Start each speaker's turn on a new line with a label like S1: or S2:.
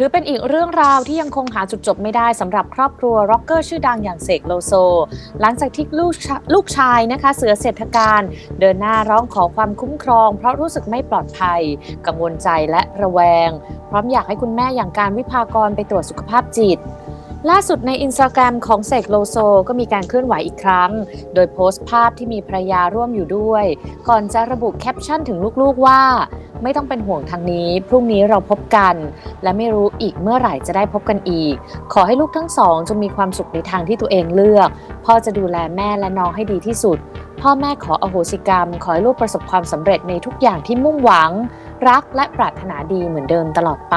S1: ถือเป็นอีกเรื่องราวที่ยังคงหาจุดจบไม่ได้สำหรับครอบครัวร็อกเกอร์ชื่อดังอย่างเสกโลโซ หลังจากที่ลูกชาลูกชายนะคะเสือเศรษฐการ เดินหน้าร้องขอความคุ้มครอง เพราะรู้สึกไม่ปลอดภัย กังวลใจและระแวง พร้อมอยากให้คุณแม่อย่างการวิพากรไปตรวจสุขภาพจิต ล่าสุดในอินสตาแกรมของเสกโลโซก็มีการเคลื่อนไหวอีกครั้ง โดยโพสต์ภาพที่มีภรรยาร่วมอยู่ด้วย ก่อนจะระบุแคปชั่นถึงลูกๆว่า ไม่ต้องเป็นห่วงทางนี้ พรุ่งนี้เราพบกัน และไม่รู้อีกเมื่อไหร่จะได้พบกันอีก ขอให้ลูกทั้งสองจงมีความสุขในทางที่ตัวเองเลือก พ่อจะดูแลแม่และน้องให้ดีที่สุด พ่อแม่ขออโหสิกรรม ขอให้ลูกประสบความสำเร็จในทุกอย่างที่มุ่งหวัง รักและปรารถนาดีเหมือนเดิมตลอดไป